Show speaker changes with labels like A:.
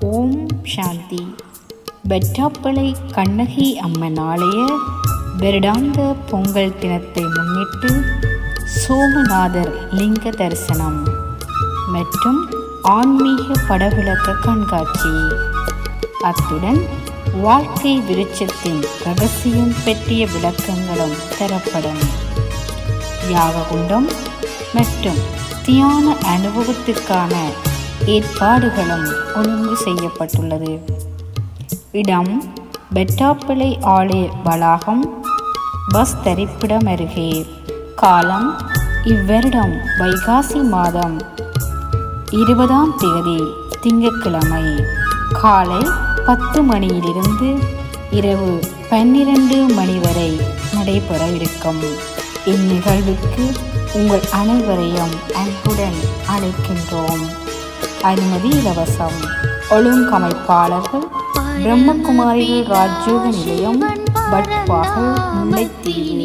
A: ஓம் சாந்தி. வெற்றாப்பளை கண்ணகி அம்மன் ஆலய வருடாந்த பொங்கல் தினத்தை முன்னிட்டு சோமநாதர் லிங்க தரிசனம் மற்றும் ஆன்மீக படவிளக்க கண்காட்சி. அத்துடன் வாழ்க்கை விருட்சத்தின் ரகசியம் பற்றிய விளக்கங்களும் தரப்படும். யாககுண்டம் மற்றும் தியான அனுபவத்திற்கான ஏற்பாடுகளும் ஒழுங்கு செய்யப்பட்டுள்ளது. இடம் பெட்டாப்பிள்ளை ஆலய வளாகம் பஸ் தரிப்பிடம் அருகே காலம் இவ்வருடம் வைகாசி மாதம் இருபதாம் தேதி திங்கட்கிழமை. காலை பத்து மணியிலிருந்து இரவு பன்னிரண்டு மணி வரை நடைபெற இருக்கும். இந்நிகழ்வுக்கு உங்கள் அனைவரையும் அன்புடன் அழைக்கின்றோம். அனுமதி இலவசம். ஒழுங்கமைப்பாளர்கள் பிரம்மகுமாரிகள் ராஜ்யோக நிலையம் பட்வாகல் முல்லைத்தீவு.